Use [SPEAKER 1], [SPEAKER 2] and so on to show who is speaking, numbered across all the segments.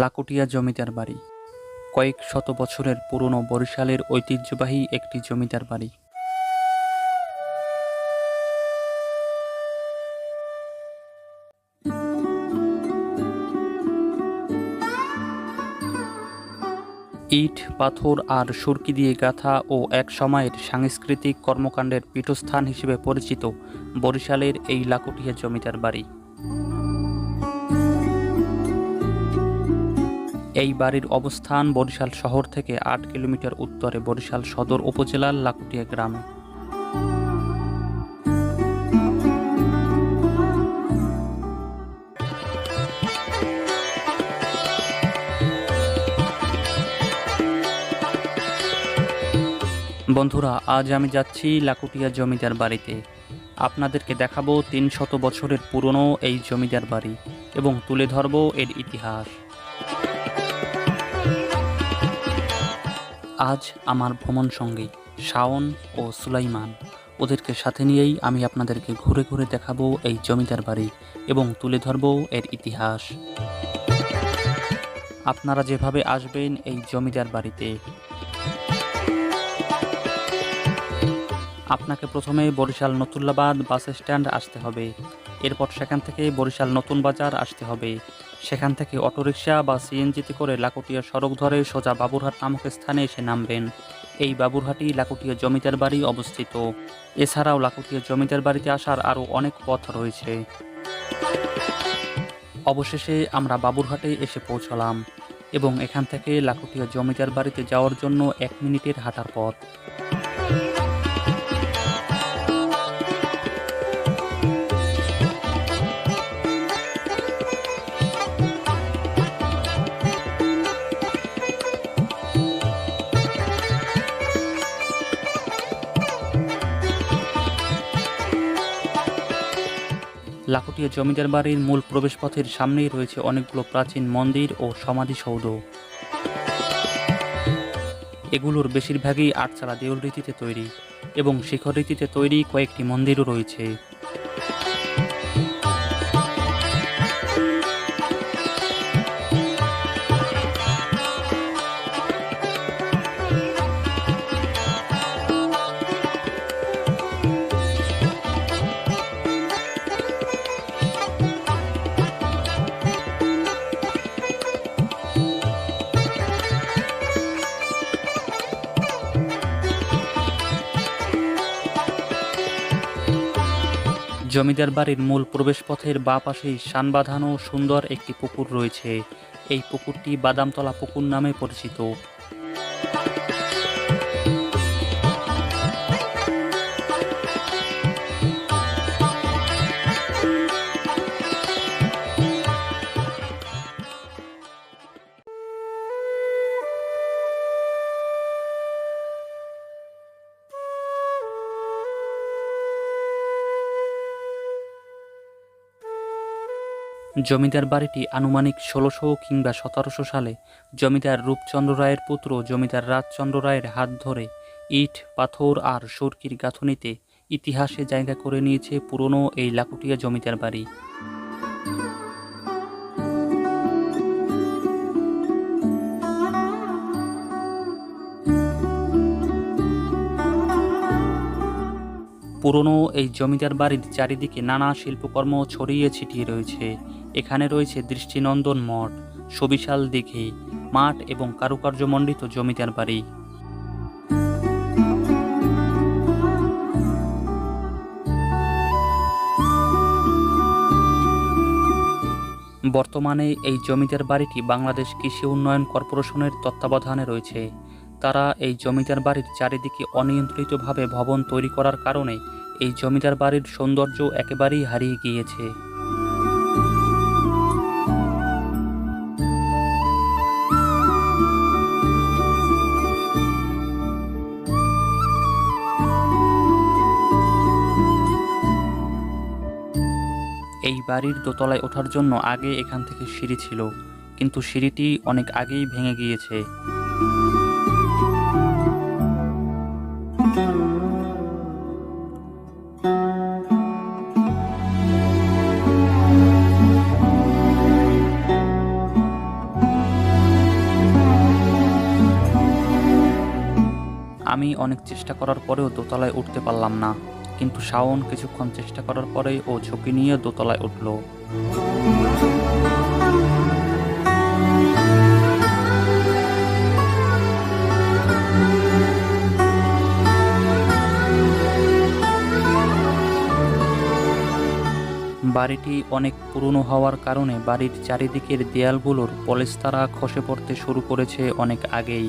[SPEAKER 1] লাকুটিয়া জমিদার বাড়ি। কয়েক শত বছরের পুরনো বরিশালের ঐতিহ্যবাহী একটি জমিদার বাড়ি। ইট, পাথর আর সুরকি দিয়ে গাঁথা ও এক সময়ের সাংস্কৃতিক কর্মকাণ্ডের পীঠস্থান হিসেবে পরিচিত বরিশালের এই লাকুটিয়া জমিদার বাড়ি। এই বাড়ির অবস্থান বরিশাল শহর থেকে আট কিলোমিটার উত্তরে বরিশাল সদর উপজেলার লাকুটিয়া গ্রামে। বন্ধুরা, আজ আমি যাচ্ছি লাকুটিয়া জমিদার বাড়িতে। আপনাদেরকে দেখাবো তিন শত বছরের পুরনো এই জমিদার বাড়ি এবং তুলে ধরবো এর ইতিহাস। আজ আমার ভ্রমণ সঙ্গী শাওন ও সুলাইমান। ওদেরকে সাথে নিয়েই আমি আপনাদেরকে ঘুরে ঘুরে দেখাবো এই জমিদার বাড়ি এবং তুলে ধরবো এর ইতিহাস। আপনারা যেভাবে আসবেন এই জমিদার বাড়িতে। আপনাকে প্রথমে বরিশাল নতুল্লাবাদ বাস স্ট্যান্ড আসতে হবে। এরপর সেখান থেকে বরিশাল নতুন বাজার আসতে হবে। সেখান থেকে অটোরিকশা বা সিএনজিতে করে লাকুটিয়া সড়ক ধরে সোজা বাবুরহাট নামক স্থানে এসে নামবেন। এই বাবুরহাটি লাকুটিয়া জমিদার বাড়ি অবস্থিত। এছাড়াও লাকুটিয়া জমিদার বাড়িতে আসার আরও অনেক পথ রয়েছে। অবশেষে আমরা বাবুরহাটে এসে পৌঁছলাম এবং এখান থেকে লাকুটিয়া জমিদার বাড়িতে যাওয়ার জন্য এক মিনিটের হাঁটার পথ। লাকুটিয়া জমিদার বাড়ির মূল প্রবেশপথের সামনেই রয়েছে অনেকগুলো প্রাচীন মন্দির ও সমাধিসৌধ। এগুলোর বেশিরভাগই আটচালা দেউল রীতিতে তৈরি এবং শিখর রীতিতে তৈরি কয়েকটি মন্দিরও রয়েছে। জমিদার বাড়ির মূল প্রবেশপথের বা পাশেই সানবাঁধানো সুন্দর একটি পুকুর রয়েছে। এই পুকুরটি বাদামতলা পুকুর নামে পরিচিত। জমিদার বাড়িটি আনুমানিক ষোলোশো কিংবা সতেরোশো সালে জমিদার রূপচন্দ্র রায়ের পুত্র জমিদার রাজচন্দ্র রায়ের হাত ধরে ইট, পাথর আর সুরকির গাঁথনিতে ইতিহাসে জায়গা করে নিয়েছে পুরনো এই লাকুটিয়া জমিদার বাড়ি। পুরনো এই জমিদার বাড়ির চারিদিকে নানা শিল্পকর্ম ছড়িয়ে ছিটিয়ে রয়েছে। এখানে রয়েছে দৃষ্টিনন্দন মঠ, সবিশাল দিঘি, মাঠ এবং কারুকার্যমণ্ডিত জমিদার বাড়ি। বর্তমানে এই জমিদার বাড়িটি বাংলাদেশ কৃষি উন্নয়ন কর্পোরেশনের তত্ত্বাবধানে রয়েছে। তারা এই জমিদার বাড়ির চারিদিকে অনিয়ন্ত্রিতভাবে ভবন তৈরি করার কারণে এই জমিদার বাড়ির সৌন্দর্য একেবারেই হারিয়ে গিয়েছে। এই বাড়ির দোতলায় ওঠার জন্য আগে এখান থেকে সিঁড়ি ছিল, কিন্তু সিঁড়িটি অনেক আগেই ভেঙে গিয়েছে। আমি অনেক চেষ্টা করার পরেও দোতলায় উঠতে পারলাম না। কিন্তু শাওন কিছুক্ষণ চেষ্টা করার পরেই ও ঝুঁকি নিয়ে দোতলায় উঠল। বাড়িটি অনেক পুরনো হওয়ার কারণে বাড়ির চারিদিকের দেয়ালগুলোর পলেস্তারা খসে পড়তে শুরু করেছে অনেক আগেই।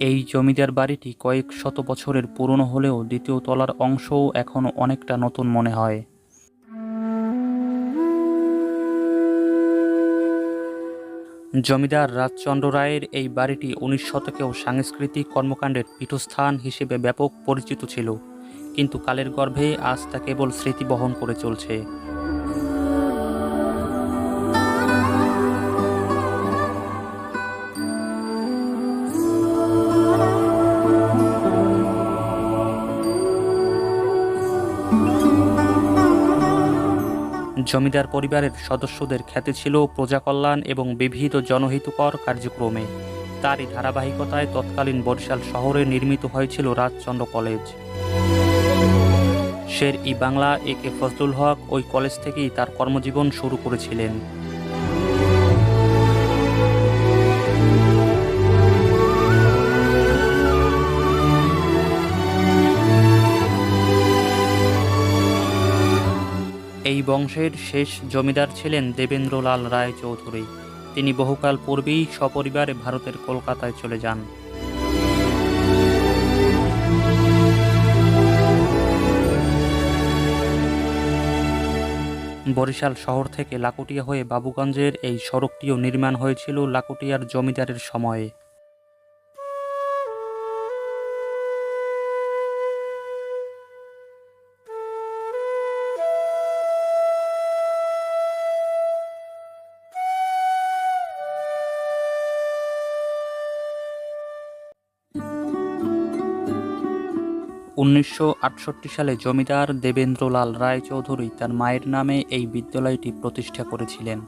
[SPEAKER 1] এই জমিদার বাড়িটি কয়েক শত বছরের পুরনো হলেও দ্বিতীয় তলার অংশও এখনও অনেকটা নতুন মনে হয়। জমিদার রাজচন্দ্র রায়ের এই বাড়িটি উনিশ শতকেও সাংস্কৃতিক কর্মকাণ্ডের পীঠস্থান হিসেবে ব্যাপক পরিচিত ছিল, কিন্তু কালের গর্ভে আজ তা কেবল স্মৃতি বহন করে চলছে। জমিদার পরিবারের সদস্যদের খ্যাতি ছিল প্রজাকল্যাণ এবং বিবিধ জনহিতকর কার্যক্রমে। তারই ধারাবাহিকতায় তৎকালীন বরিশাল শহরে নির্মিত হয়েছিল Rajchandra college. Sher e Bangla A K Fazlul Huq ওই কলেজ থেকেই তার কর্মজীবন শুরু করেছিলেন। এই বংশের শেষ জমিদার ছিলেন দেবেন্দ্রলাল রায় চৌধুরী তিনি বহুকাল পূর্বেই সপরিবারে ভারতের কলকাতায় চলে যান। বরিশাল শহর থেকে লাকুটিয়া হয়ে বাবুগঞ্জের এই সড়কটিও নির্মাণ হয়েছিল লাকুটিয়ার জমিদারের সময়ে। উনিশশো আটষট্টি সালে জমিদার দেবেন্দ্রলাল রায়চৌধুরী তার মায়ের নামে এই বিদ্যালয়টি প্রতিষ্ঠা করেছিলেন।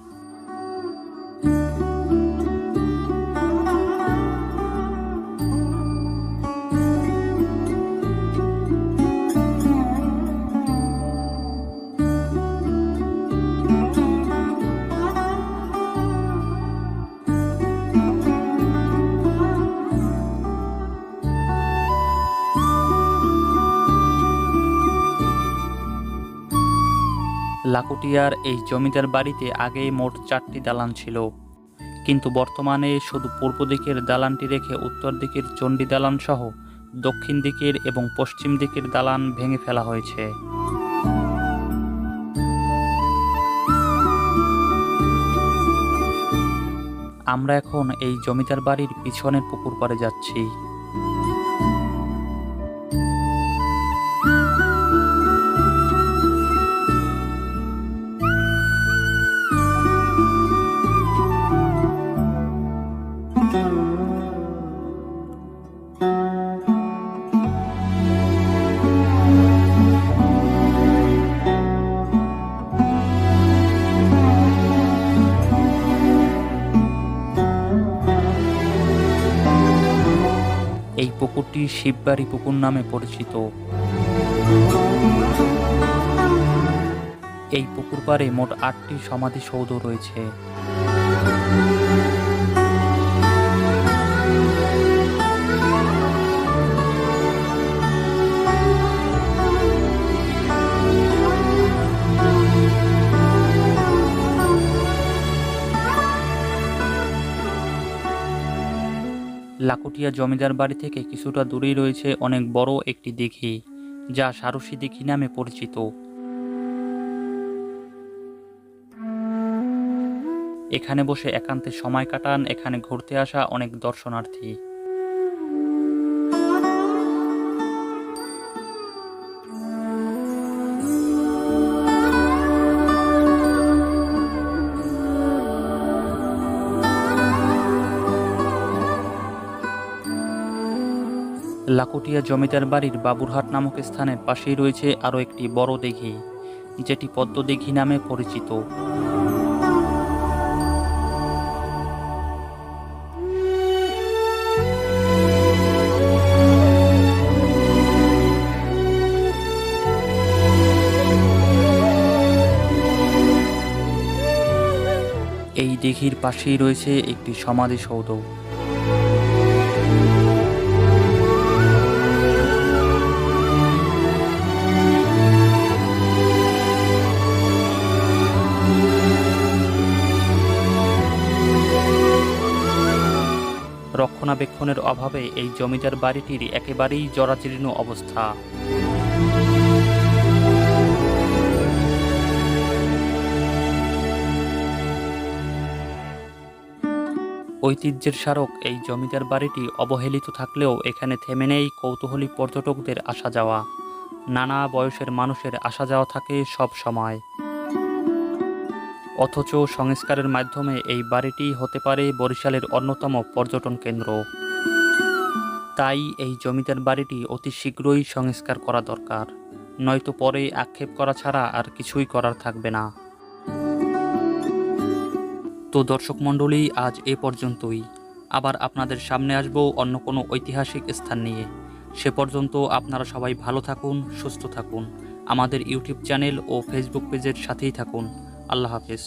[SPEAKER 1] লাকুটিয়ার এই জমিদার বাড়িতে আগে মোট চারটি দালান ছিল। কিন্তু বর্তমানে শুধু পূর্ব দিকের দালানটি রেখে উত্তর দিকের চণ্ডী দালান সহ দক্ষিণ দিকের এবং পশ্চিম দিকের দালান ভেঙে ফেলা হয়েছে। আমরা এখন এই জমিদার বাড়ির পিছনের পুকুর পাড়ে যাচ্ছি। পুকুরটি শিববাড়ি পুকুর নামে পরিচিত। এই পুকুর পাড়ে মোট আটটি সমাধিসৌধ রয়েছে। লাকুটিয়া জমিদার বাড়ি থেকে কিছুটা দূরেই রয়েছে অনেক বড় একটি দিঘি, যা সারসী দিঘি নামে পরিচিত। এখানে বসে একান্তে সময় কাটান, এখানে ঘুরতে আসা অনেক দর্শনার্থী। লাকুটিয়া জমিদার বাড়ির বাবুরহাট নামক স্থানের পাশেই রয়েছে আরও একটি বড় দিঘি, যেটি পদ্ম দিঘি নামে পরিচিত। এই দিঘির পাশেই রয়েছে একটি সমাধিসৌধ। রক্ষণাবেক্ষণের অভাবে এই জমিদার বাড়িটির একেবারেই জরাজীর্ণ অবস্থা। ঐতিহ্যের স্মারক এই জমিদার বাড়িটি অবহেলিত থাকলেও এখানে থেমে নেই কৌতূহলী পর্যটকদের আসা যাওয়া নানা বয়সের মানুষের আসা যাওয়া থাকে সব সময়। অথচ সংস্কারের মাধ্যমে এই বাড়িটি হতে পারে বরিশালের অন্যতম পর্যটন কেন্দ্র। তাই এই জমিদার বাড়িটি অতি শীঘ্রই সংস্কার করা দরকার। নয়তো পরে আক্ষেপ করা ছাড়া আর কিছুই করার থাকবে না। তো দর্শক মণ্ডলী, আজ এ পর্যন্তই। আবার আপনাদের সামনে আসব অন্য কোনো ঐতিহাসিক স্থান নিয়ে। সে পর্যন্ত আপনারা সবাই ভালো থাকুন, সুস্থ থাকুন। আমাদের ইউটিউব চ্যানেল ও ফেসবুক পেজের সাথেই থাকুন। আল্লাহ হাফেজ।